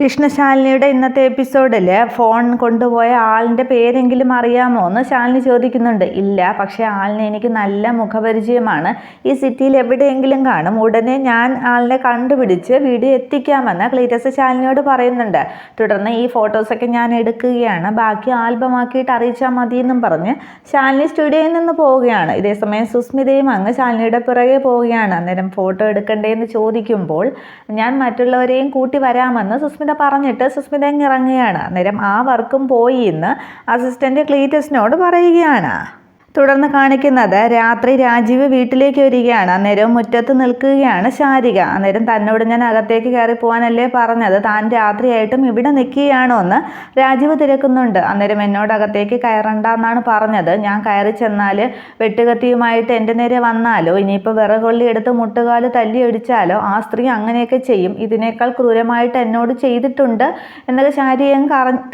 കൃഷ്ണശാലിനിയുടെ ഇന്നത്തെ എപ്പിസോഡിൽ ഫോൺ കൊണ്ടുപോയ ആളിന്റെ പേരെങ്കിലും അറിയാമോ എന്ന് ശാലിനി ചോദിക്കുന്നുണ്ട്. ഇല്ല പക്ഷേ ആളിനെ എനിക്ക് നല്ല മുഖപരിചയമാണ്. ഈ സിറ്റിയിൽ എവിടെയെങ്കിലും കാണും. ഉടനെ ഞാൻ ആളിനെ കണ്ടുപിടിച്ച് വീഡിയോ എത്തിക്കാമെന്ന് ക്ലീറ്റസ് ശാലിനിയോട് പറയുന്നുണ്ട്. തുടർന്ന് ഈ ഫോട്ടോസൊക്കെ ഞാൻ എടുക്കുകയാണ്. ബാക്കി ആൽബമാക്കിയിട്ട് അറിയിച്ചാൽ മതി എന്നും പറഞ്ഞ് ശാലിനി സ്റ്റുഡിയോയിൽ നിന്ന് പോവുകയാണ്. ഇതേസമയം സുസ്മിതയും അങ്ങ് ശാലിനിയുടെ പിറകെ പോവുകയാണ്. അന്നേരം ഫോട്ടോ എടുക്കണ്ടേ എന്ന് ചോദിക്കുമ്പോൾ ഞാൻ മറ്റുള്ളവരെയും കൂട്ടി വരാമെന്ന് സുസ്മിത പറഞ്ഞിട്ട് സുസ്മിത ഇറങ്ങുകയാണ്. അന്നേരം ആ വർക്കും പോയി എന്ന് അസിസ്റ്റന്റ് ക്ലീറ്റസിനോട് പറയുകയാണ്. തുടർന്ന് കാണിക്കുന്നത് രാത്രി രാജീവ് വീട്ടിലേക്ക് വരികയാണ്. അന്നേരം മുറ്റത്ത് നിൽക്കുകയാണ് ശാരിക. അന്നേരം തന്നോട് ഞാൻ അകത്തേക്ക് കയറി പോകാനല്ലേ പറഞ്ഞത്? താൻ രാത്രിയായിട്ടും ഇവിടെ നിൽക്കുകയാണോ എന്ന് രാജീവ് തിരക്കുന്നുണ്ട്. അന്നേരം എന്നോട് അകത്തേക്ക് കയറണ്ട എന്നാണ് പറഞ്ഞത്. ഞാൻ കയറി ചെന്നാൽ വെട്ടുകത്തിയുമായിട്ട് എന്റെ നേരെ വന്നാലോ? ഇനിയിപ്പോൾ വിറകൊള്ളി എടുത്ത് മുട്ടുകാൽ തല്ലി അടിച്ചാലോ? ആ സ്ത്രീ അങ്ങനെയൊക്കെ ചെയ്യും. ഇതിനേക്കാൾ ക്രൂരമായിട്ട് എന്നോട് ചെയ്തിട്ടുണ്ട് എന്നൊക്കെ ശാരിക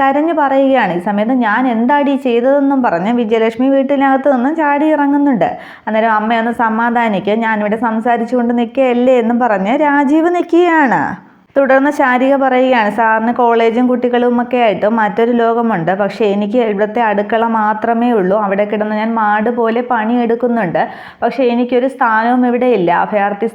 കരഞ്ഞു പറയുകയാണ്. ഈ സമയത്ത് ഞാൻ എന്താടി ചെയ്തതെന്നും പറഞ്ഞ് വിജയലക്ഷ്മി വീട്ടിനകത്ത് നിന്ന് ചാടി ഇറങ്ങുന്നുണ്ട്. അന്നേരം അമ്മയൊന്ന് സമാധാനിക്കുക ഞാനിവിടെ സംസാരിച്ചുകൊണ്ട് നിൽക്കുകയല്ലേ എന്ന് പറഞ്ഞ് രാജീവ് നിൽക്കുകയാണ്. തുടർന്ന് ശാരിക പറയുകയാണ് സാറിന് കോളേജും കുട്ടികളും ഒക്കെ ആയിട്ട് മറ്റൊരു ലോകമുണ്ട്. പക്ഷേ എനിക്ക് ഇവിടുത്തെ അടുക്കള മാത്രമേ ഉള്ളൂ. അവിടെ കിടന്ന് ഞാൻ മാട് പോലെ പണിയെടുക്കുന്നുണ്ട്. പക്ഷേ എനിക്കൊരു സ്ഥാനവും ഇവിടെ ഇല്ല. അഭയാർത്ഥി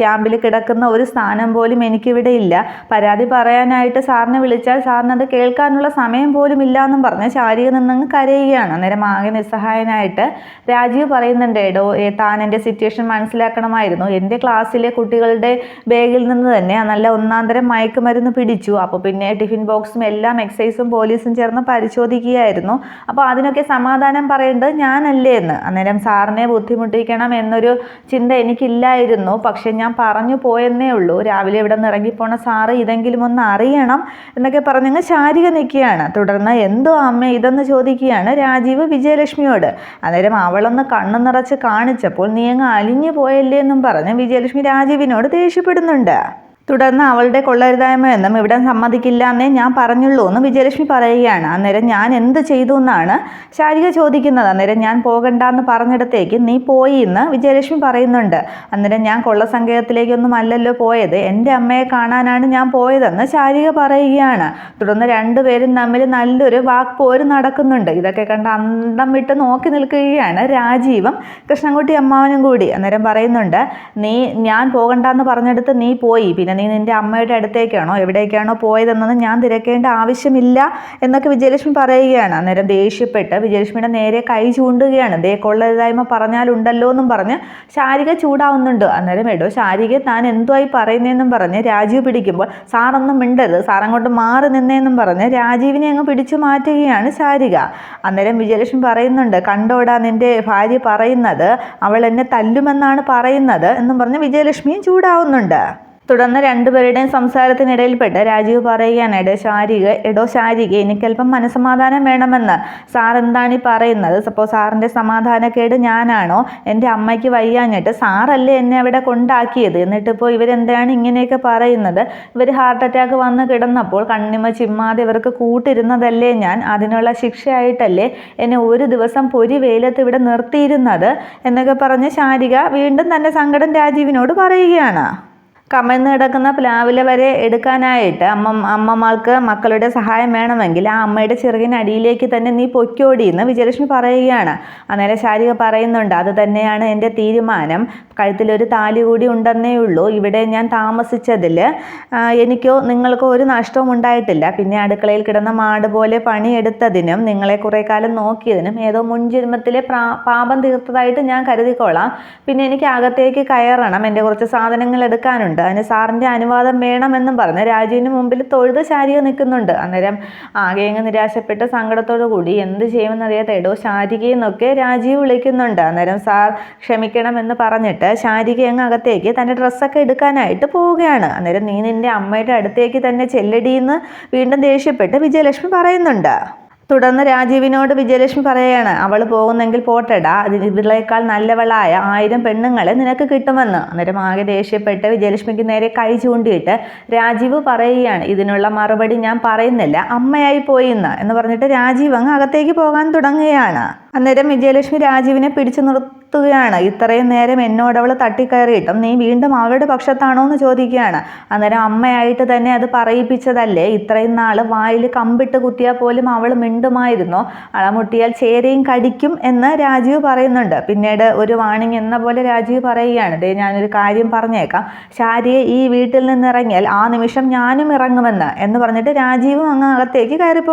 ക്യാമ്പിൽ കിടക്കുന്ന ഒരു സ്ഥാനം പോലും എനിക്കിവിടെ ഇല്ല. പരാതി പറയാനായിട്ട് സാറിനെ വിളിച്ചാൽ സാറിന് അത് കേൾക്കാനുള്ള സമയം പോലും ഇല്ല എന്നും പറഞ്ഞ് ശാരിക നിന്നങ്ങ് കരയുകയാണ്. അന്നേരം ആകെ നിസ്സഹായനായിട്ട് രാജീവ് പറയുന്നുണ്ട് എടോ താൻ എന്റെ സിറ്റുവേഷൻ മനസ്സിലാക്കണമായിരുന്നു. എന്റെ ക്ലാസ്സിലെ കുട്ടികളുടെ ബാഗിൽ നിന്ന് തന്നെ നല്ല ഒന്നാന്തരം മയക്കുമരുന്ന് പിടിച്ചു. അപ്പോൾ പിന്നെ ടിഫിൻ ബോക്സും എല്ലാം എക്സൈസും പോലീസും ചേർന്ന് പരിശോധിക്കുകയായിരുന്നു. അപ്പോൾ അതിനൊക്കെ സമാധാനം പറയേണ്ടത് ഞാനല്ലേ എന്ന്. അന്നേരം സാറിനെ ബുദ്ധിമുട്ടിക്കണം എന്നൊരു ചിന്ത എനിക്കില്ലായിരുന്നു. പക്ഷെ ഞാൻ പറഞ്ഞു പോയെന്നേ ഉള്ളൂ. രാവിലെ ഇവിടെ നിന്ന് ഇറങ്ങിപ്പോണ സാറ് ഇതെങ്കിലും ഒന്ന് അറിയണം എന്നൊക്കെ പറഞ്ഞങ്ങ് ശാരിക നിൽക്കുകയാണ്. തുടർന്ന് എന്തോ അമ്മ ഇതെന്ന് ചോദിക്കുകയാണ് രാജീവ് വിജയലക്ഷ്മിയോട്. അന്നേരം അവളൊന്ന് കണ്ണു നിറച്ച് കാണിച്ചപ്പോൾ നീ അങ്ങ് അലിഞ്ഞു പോയല്ലേ എന്നും പറഞ്ഞ് വിജയലക്ഷ്മി രാജീവിനോട് ദേഷ്യപ്പെടുന്നുണ്ട്. തുടർന്ന് അവളുടെ കൊള്ളരുതായ്മയൊന്നും ഇവിടെ സമ്മതിക്കില്ല എന്നേ ഞാൻ പറഞ്ഞുള്ളൂ എന്ന് വിജയലക്ഷ്മി പറയുകയാണ്. അന്നേരം ഞാൻ എന്ത് ചെയ്തു എന്നാണ് ശാരിക ചോദിക്കുന്നത്. അന്നേരം ഞാൻ പോകണ്ടെന്ന് പറഞ്ഞിടത്തേക്ക് നീ പോയി എന്ന് വിജയലക്ഷ്മി പറയുന്നുണ്ട്. അന്നേരം ഞാൻ കൊള്ള കൊള്ളസങ്കേതത്തിലേക്കൊന്നും അല്ലല്ലോ പോയത്. എന്റെ അമ്മയെ കാണാനാണ് ഞാൻ പോയതെന്ന് ശാരിക പറയുകയാണ്. തുടർന്ന് രണ്ടുപേരും തമ്മിൽ നല്ലൊരു വാക്ക് പോര് നടക്കുന്നുണ്ട്. ഇതൊക്കെ കണ്ട് അന്തം വിട്ട് നോക്കി നിൽക്കുകയാണ് രാജീവും കൃഷ്ണൻകുട്ടി അമ്മാവനും കൂടി. അന്നേരം പറയുന്നുണ്ട് നീ ഞാൻ പോകണ്ടെന്ന് പറഞ്ഞെടുത്ത് നീ പോയി. പിന്നെ നീ നിന്റെ അമ്മയുടെ അടുത്തേക്കാണോ? എവിടേക്കാണോ പോയതെന്നൊന്നും ഞാൻ തിരക്കേണ്ട ആവശ്യമില്ല എന്നൊക്കെ വിജയലക്ഷ്മി പറയുകയാണ്. അന്നേരം ദേഷ്യപ്പെട്ട് വിജയലക്ഷ്മിയുടെ നേരെ കൈ ചൂണ്ടുകയാണ്. ദേ കൊള്ളരുതായ്മ പറഞ്ഞാലുണ്ടല്ലോ എന്നും പറഞ്ഞ് ശാരിക ചൂടാവുന്നുണ്ട്. അന്നേരം എടോ ശാരിക താൻ എന്തുമായി പറയുന്നതെന്നും പറഞ്ഞ് രാജീവ് പിടിക്കുമ്പോൾ സാറൊന്നും മിണ്ടരുത് സാറങ്ങോട്ട് മാറി നിന്നേന്നും പറഞ്ഞ് രാജീവിനെ അങ്ങ് പിടിച്ചു മാറ്റുകയാണ് ശാരിക. അന്നേരം വിജയലക്ഷ്മി പറയുന്നുണ്ട് കണ്ടോടാ നിന്റെ ഭാര്യ പറയുന്നത് അവൾ എന്നെ തല്ലുമെന്നാണ് പറയുന്നത് എന്നും പറഞ്ഞ് വിജയലക്ഷ്മിയും ചൂടാവുന്നുണ്ട്. തുടർന്ന് രണ്ടുപേരുടെയും സംസാരത്തിനിടയിൽപ്പെട്ട് രാജീവ് പറയുകയാണ് എടോ ശാരിക എടോ ശാരിക എനിക്കല്പം മനസ്സമാധാനം വേണമെന്ന്. സാർ എന്താണ് ഈ പറയുന്നത്? സപ്പോസ് സാറിന്റെ സമാധാനക്കേട് ഞാനാണോ? എന്റെ അമ്മയ്ക്ക് വയ്യാഞ്ഞിട്ട് സാറല്ലേ എന്നെ അവിടെ കൊണ്ടാക്കിയത്? എന്നിട്ടിപ്പോൾ ഇവരെന്താണ് ഇങ്ങനെയൊക്കെ പറയുന്നത്? ഇവർ ഹാർട്ട് അറ്റാക്ക് വന്ന് കിടന്നപ്പോൾ കണ്ണിമ ചിമ്മാതെ ഇവർക്ക് കൂട്ടിരുന്നതല്ലേ ഞാൻ? അതിനുള്ള ശിക്ഷയായിട്ടല്ലേ എന്നെ ഒരു ദിവസം പൊരി വെയിലത്ത് ഇവിടെ നിർത്തിയിരുന്നത്? എന്നൊക്കെ പറഞ്ഞ് ശാരിക വീണ്ടും തന്റെ സങ്കടം രാജീവിനോട് പറയുകയാണ്. കമഴ്ന്ന് കിടക്കുന്ന പ്ലാവില വരെ എടുക്കാനായിട്ട് അമ്മ അമ്മമാർക്ക് മക്കളുടെ സഹായം വേണമെങ്കിൽ ആ അമ്മയുടെ ചിറകിനടിയിലേക്ക് തന്നെ നീ പൊയ്ക്കോടി എന്ന് വിജയലക്ഷ്മി പറയുകയാണ്. അന്നേരം ശാരിക പറയുന്നുണ്ട് അത് തന്നെയാണ് എന്റെ തീരുമാനം. കഴുത്തിലൊരു താലി കൂടി ഉണ്ടെന്നേ ഉള്ളൂ. ഇവിടെ ഞാൻ താമസിച്ചതിൽ എനിക്കോ നിങ്ങൾക്കോ ഒരു നഷ്ടവും ഉണ്ടായിട്ടില്ല. പിന്നെ അടുക്കളയിൽ കിടന്ന മാട് പോലെ പണിയെടുത്തതിനും നിങ്ങളെ കുറേ കാലം നോക്കിയതിനും ഏതോ മുൻജന്മത്തിലെ പാപം തീർത്തതായിട്ട് ഞാൻ കരുതിക്കോളാം. പിന്നെ എനിക്ക് അകത്തേക്ക് കയറണം. എന്റെ കുറച്ച് സാധനങ്ങൾ എടുക്കാനുണ്ട്. അതിന് സാറിന്റെ അനുവാദം വേണമെന്നും പറഞ്ഞ്. രാജുവിന് മുമ്പിൽ തൊഴുത് ശാരിക നിൽക്കുന്നുണ്ട്. അന്നേരം ആകെ അങ്ങ് നിരാശപ്പെട്ട് സങ്കടത്തോടു കൂടി എന്ത് ചെയ്യുമെന്നറിയാത്ത എടോ ശാരികയെന്നൊക്കെ രാജീവ് വിളിക്കുന്നുണ്ട്. അന്നേരം സാർ ക്ഷമിക്കണമെന്ന് പറഞ്ഞിട്ട് ശാരിക അങ്ങ് അകത്തേക്ക് തന്റെ ഡ്രസ്സൊക്കെ എടുക്കാനായിട്ട് പോവുകയാണ്. അന്നേരം നീ നിന്റെ അമ്മയുടെ അടുത്തേക്ക് തന്നെ ചെല്ലടിയെന്ന് വീണ്ടും ദേഷ്യപ്പെട്ട് വിജയലക്ഷ്മി പറയുന്നുണ്ട്. തുടർന്ന് രാജീവിനോട് വിജയലക്ഷ്മി പറയുകയാണ് അവൾ പോകുന്നെങ്കിൽ പോട്ടെടാ ഇതിളേക്കാൾ നല്ലവളായ ആയിരം പെണ്ണുങ്ങളെ നിനക്ക് കിട്ടുമെന്ന്. അന്നേരം ആകെ ദേഷ്യപ്പെട്ട് വിജയലക്ഷ്മിക്ക് നേരെ കൈ ചൂണ്ടിയിട്ട് രാജീവ് പറയുകയാണ് ഇതിനുള്ള മറുപടി ഞാൻ പറയുന്നില്ല അമ്മയായി പോയിന്ന് എന്ന് പറഞ്ഞിട്ട് രാജീവ് അങ്ങ് അകത്തേക്ക് പോകാൻ തുടങ്ങുകയാണ്. അന്നേരം വിജയലക്ഷ്മി രാജീവിനെ പിടിച്ചു നിർ നിർത്തുകയാണ്. ഇത്രയും നേരം എന്നോട് അവൾ തട്ടിക്കയറിയിട്ടും നീ വീണ്ടും അവളുടെ പക്ഷത്താണോ എന്ന് ചോദിക്കുകയാണ്. അന്നേരം അമ്മയായിട്ട് തന്നെ അത് പറയിപ്പിച്ചതല്ലേ? ഇത്രയും നാൾ വായിൽ കമ്പിട്ട് കുത്തിയാൽ പോലും അവൾ മിണ്ടുമായിരുന്നു. അളമുട്ടിയാൽ ചേരയും കടിക്കും എന്ന് രാജീവ് പറയുന്നുണ്ട്. പിന്നീട് ഒരു വാണിംഗ് എന്ന പോലെ രാജീവ് പറയുകയാണ്. ദേ ഞാനൊരു കാര്യം പറഞ്ഞേക്കാം. ശാരിയെ ഈ വീട്ടിൽ നിന്ന് ഇറങ്ങിയാൽ ആ നിമിഷം ഞാനും ഇറങ്ങുമെന്ന് എന്ന് പറഞ്ഞിട്ട് രാജീവും അങ്ങ് അകത്തേക്ക് കയറി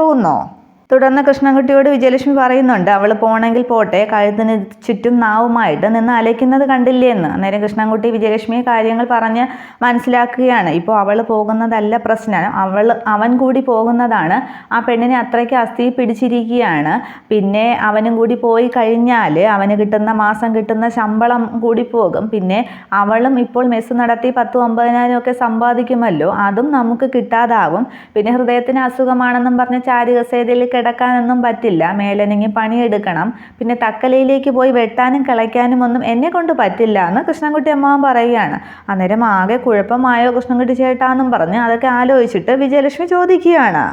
തുടർന്ന് കൃഷ്ണൻകുട്ടിയോട് വിജയലക്ഷ്മി പറയുന്നുണ്ട് അവൾ പോണെങ്കിൽ പോട്ടെ കഴുത്തിന് ചുറ്റും നാവുമായിട്ട് നിന്ന് അലയ്ക്കുന്നത് കണ്ടില്ലേ എന്ന്. അന്നേരം കൃഷ്ണൻകുട്ടി വിജയലക്ഷ്മിയെ കാര്യങ്ങൾ പറഞ്ഞ് മനസ്സിലാക്കുകയാണ്. ഇപ്പോൾ അവൾ പോകുന്നതല്ല പ്രശ്നം അവൾ അവൻ കൂടി പോകുന്നതാണ്. ആ പെണ്ണിനെ അത്രയ്ക്ക് അസ്ഥി പിടിച്ചിരിക്കുകയാണ്. പിന്നെ അവനും കൂടി പോയി കഴിഞ്ഞാൽ അവന് കിട്ടുന്ന മാസം കിട്ടുന്ന ശമ്പളം കൂടി പോകും. പിന്നെ അവളും ഇപ്പോൾ മെസ്സ് നടത്തി പത്തും ഒമ്പതിനായിരം ഒക്കെ സമ്പാദിക്കുമല്ലോ അതും നമുക്ക് കിട്ടാതാവും. പിന്നെ ഹൃദയത്തിന് അസുഖമാണെന്നും പറഞ്ഞ് ചാരുകസേതയിൽ കിടക്കാനൊന്നും പറ്റില്ല. മേലനങ്ങി പണിയെടുക്കണം. പിന്നെ തക്കലയിലേക്ക് പോയി വെട്ടാനും കിളയ്ക്കാനും ഒന്നും എന്നെ കൊണ്ട് പറ്റില്ല എന്ന് കൃഷ്ണൻകുട്ടി അമ്മാവൻ പറയുകയാണ്. അന്നേരം ആകെ കുഴപ്പമായോ കൃഷ്ണൻകുട്ടി ചേട്ടാന്നും പറഞ്ഞ് അതൊക്കെ ആലോചിച്ചിട്ട് വിജയലക്ഷ്മി ചോദിക്കുകയാണ്.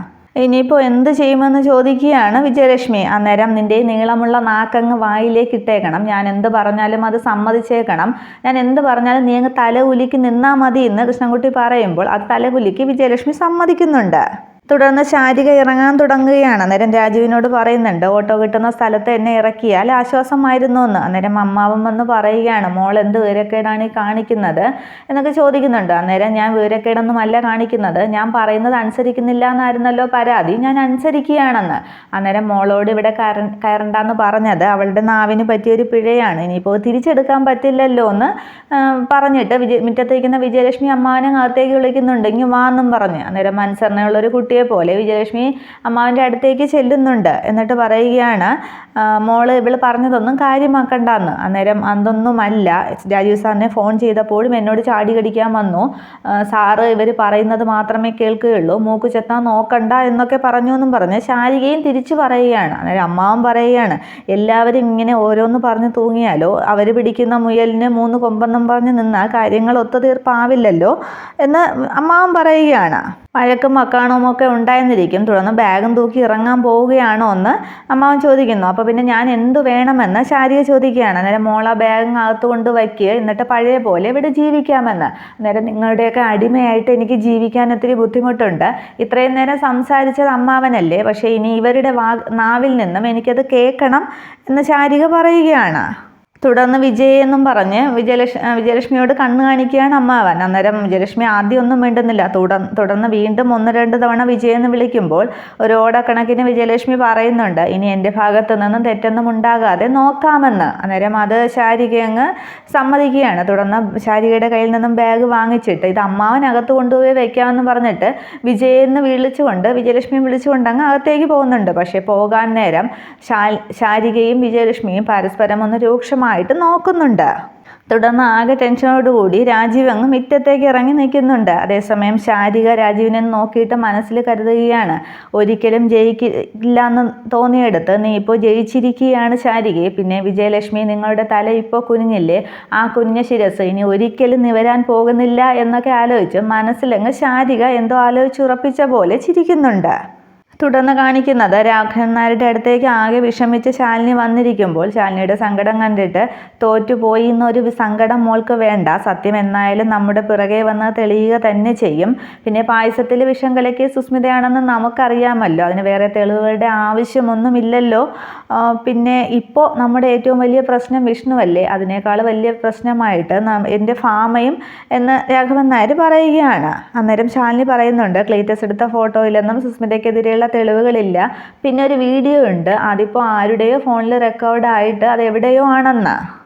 ഇനിയിപ്പോൾ എന്ത് ചെയ്യുമെന്ന് ചോദിക്കുകയാണ് വിജയലക്ഷ്മി. അന്നേരം നിന്റെ നീളമുള്ള നാക്കങ്ങ് വായിലേക്ക് ഇട്ടേക്കണം. ഞാൻ എന്ത് പറഞ്ഞാലും അത് സമ്മതിച്ചേക്കണം. ഞാൻ എന്ത് പറഞ്ഞാലും നീ അങ്ങ് തല ഉലിക്ക് നിന്നാൽ മതി എന്ന് കൃഷ്ണൻകുട്ടി പറയുമ്പോൾ അത് തല ഉലിക്ക് വിജയലക്ഷ്മി സമ്മതിക്കുന്നുണ്ട്. തുടർന്ന് ശാരിക ഇറങ്ങാൻ തുടങ്ങുകയാണ്. അന്നേരം രാജുവിനോട് പറയുന്നുണ്ട് ഓട്ടോ കിട്ടുന്ന സ്ഥലത്ത് എന്നെ ഇറക്കിയാൽ ആശ്വാസമായിരുന്നു എന്ന്. അന്നേരം അമ്മാവൻ വന്ന് പറയുകയാണ് മോൾ എന്ത് വിവരക്കേടാണ് ഈ കാണിക്കുന്നത്? എന്നൊക്കെ ചോദിക്കുന്നുണ്ട്. അന്നേരം ഞാൻ വിവരക്കേടൊന്നുമല്ല കാണിക്കുന്നത്. ഞാൻ പറയുന്നത് അനുസരിക്കുന്നില്ല എന്നായിരുന്നല്ലോ പരാതി. ഞാൻ അനുസരിക്കുകയാണെന്ന്. അന്നേരം മോളോട് ഇവിടെ കയറ കയറണ്ടെന്ന് പറഞ്ഞത് അവളുടെ നാവിന് പറ്റിയൊരു പിഴയാണ്. ഇനിയിപ്പോൾ തിരിച്ചെടുക്കാൻ പറ്റില്ലല്ലോ എന്ന് പറഞ്ഞിട്ട് വിജയ മുറ്റത്തേക്കുന്ന വിജയലക്ഷ്മി അമ്മാവനെ അകത്തേക്ക് വിളിക്കുന്നുണ്ട്. ഇങ്ങ് വാന്നും പറഞ്ഞ്. അന്നേരം അനുസരണയുള്ളൊരു കുട്ടി കുട്ടിയെ പോലെ വിജയലക്ഷ്മി അമ്മാവിന്റെ അടുത്തേക്ക് ചെല്ലുന്നുണ്ട്. എന്നിട്ട് പറയുകയാണ് മോൾ ഇവൾ പറഞ്ഞതൊന്നും കാര്യമാക്കണ്ടെന്ന്. അന്നേരം അതൊന്നുമല്ല രാജീവ് സാറിനെ ഫോൺ ചെയ്തപ്പോഴും എന്നോട് ചാടി കടിക്കാൻ വന്നു. സാറ് ഇവർ പറയുന്നത് മാത്രമേ കേൾക്കുകയുള്ളൂ. മൂക്ക് ചെത്താൻ നോക്കണ്ട എന്നൊക്കെ പറഞ്ഞു എന്നും പറഞ്ഞ് ശാരികയും തിരിച്ചു പറയുകയാണ്. അന്നേരം അമ്മാവൻ പറയുകയാണ് എല്ലാവരും ഇങ്ങനെ ഓരോന്ന് പറഞ്ഞ് തൂങ്ങിയാലോ? അവർ പിടിക്കുന്ന മുയലിന് മൂന്ന് കൊമ്പെന്നും പറഞ്ഞ് നിന്നാൽ കാര്യങ്ങൾ ഒത്തുതീർപ്പാവില്ലല്ലോ? എന്ന് അമ്മാവൻ പറയുകയാണ്. വഴക്കും മക്കാണവും ഒക്കെ ഉണ്ടായിരുന്നിരിക്കും. തുടർന്ന് ബാഗും തൂക്കി ഇറങ്ങാൻ പോവുകയാണോ എന്ന് അമ്മാവൻ ചോദിക്കുന്നു. അപ്പോൾ പിന്നെ ഞാൻ എന്തു വേണമെന്ന് ശാരിക ചോദിക്കുകയാണ്. അന്നേരം മോള ബാഗും അകത്ത് കൊണ്ട് വയ്ക്കുക എന്നിട്ട് പഴയ പോലെ ഇവിടെ ജീവിക്കാമെന്ന്. അന്നേരം നിങ്ങളുടെയൊക്കെ അടിമയായിട്ട് എനിക്ക് ജീവിക്കാൻ ഒത്തിരി ബുദ്ധിമുട്ടുണ്ട്. ഇത്രയും നേരം സംസാരിച്ചത് അമ്മാവനല്ലേ? പക്ഷേ ഇനി ഇവരുടെ വാ നാവിൽ നിന്നും എനിക്കത് കേൾക്കണം എന്ന് ശാരിക പറയുകയാണ്. തുടർന്ന് വിജയ് എന്നും പറഞ്ഞ് വിജയലക്ഷ വിജയലക്ഷ്മിയോട് കണ്ണ് കാണിക്കുകയാണ് അമ്മാവൻ. അന്നേരം വിജയലക്ഷ്മി ആദ്യം ഒന്നും മിണ്ടുന്നില്ല. തുടർ തുടർന്ന് വീണ്ടും ഒന്ന് രണ്ട് തവണ വിജയെന്ന് വിളിക്കുമ്പോൾ ഒരു ഓടക്കണക്കിന് വിജയലക്ഷ്മി പറയുന്നുണ്ട് ഇനി എന്റെ ഭാഗത്ത് നിന്നും തെറ്റൊന്നും ഉണ്ടാകാതെ നോക്കാമെന്ന്. അന്നേരം അത് ശാരിക അങ്ങ് സമ്മതിക്കുകയാണ്. തുടർന്ന് ശാരികയുടെ കയ്യിൽ നിന്നും ബാഗ് വാങ്ങിച്ചിട്ട് ഇത് അമ്മാവൻ അകത്ത് കൊണ്ടുപോയി വയ്ക്കാമെന്ന് പറഞ്ഞിട്ട് വിജയെന്ന് വിളിച്ചുകൊണ്ട് വിജയലക്ഷ്മി വിളിച്ചുകൊണ്ട് അങ്ങ് അകത്തേക്ക് പോകുന്നുണ്ട്. പക്ഷേ പോകാൻ നേരം ശാരികയും വിജയലക്ഷ്മിയും പരസ്പരം ഒന്ന് രൂക്ഷമായി ആയിട്ട് നോക്കുന്നുണ്ട്. തുടർന്ന് ആകെ ടെൻഷനോടുകൂടി രാജീവ് അങ്ങ് മുറ്റത്തേക്ക് ഇറങ്ങി നിൽക്കുന്നുണ്ട്. അതേസമയം ശാരിക രാജീവിനെ നോക്കിയിട്ട് മനസ്സിൽ കരുതുകയാണ്. ഒരിക്കലും ജയിക്കില്ല എന്ന് തോന്നിയെടുത്ത് നീ ഇപ്പോൾ ജയിച്ചിരിക്കുകയാണ് ശാരികയെ. പിന്നെ വിജയലക്ഷ്മി നിങ്ങളുടെ തല ഇപ്പോൾ കുനിഞ്ഞില്ലേ? ആ കുഞ്ഞ ശിരസ് ഇനി ഒരിക്കലും നിവരാൻ പോകുന്നില്ല എന്നൊക്കെ ആലോചിച്ച് മനസ്സിലങ്ങ് ശാരിക എന്തോ ആലോചിച്ചുറപ്പിച്ച പോലെ ചിരിക്കുന്നുണ്ട്. തുടർന്ന് കാണിക്കുന്നത് രാഘവൻ നായരുടെ അടുത്തേക്ക് ആകെ വിഷമിച്ച് ശാലിനി വന്നിരിക്കുമ്പോൾ ശാലിനിയുടെ സങ്കടം കണ്ടിട്ട് തോറ്റുപോയി എന്നൊരു സങ്കടം മോൾക്ക് വേണ്ട. സത്യം എന്നായാലും നമ്മുടെ പിറകെ വന്ന് തെളിയുക തന്നെ ചെയ്യും. പിന്നെ പായസത്തിൽ വിഷം കലക്കിയ സുസ്മിതയാണെന്ന് നമുക്കറിയാമല്ലോ. അതിന് വേറെ തെളിവുകളുടെ ആവശ്യമൊന്നുമില്ലല്ലോ. പിന്നെ ഇപ്പോൾ നമ്മുടെ ഏറ്റവും വലിയ പ്രശ്നം വിഷ്ണുവല്ലേ? അതിനേക്കാൾ വലിയ പ്രശ്നമായിട്ട് എന്റെ ഫാമയും എന്ന് രാഘവൻ നായർ പറയുകയാണ്. അന്നേരം ശാലിനി പറയുന്നുണ്ട് ക്ലീറ്റസ് എടുത്ത ഫോട്ടോയിലെന്നും സുസ്മിതയ്ക്കെതിരെയുള്ള തെളിവുകളില്ല. പിന്നെ ഒരു വീഡിയോ ഉണ്ട്. അതിപ്പോൾ ആരുടെയോ ഫോണിൽ റെക്കോർഡായിട്ട് അത് എവിടെയോ ആണെന്ന്.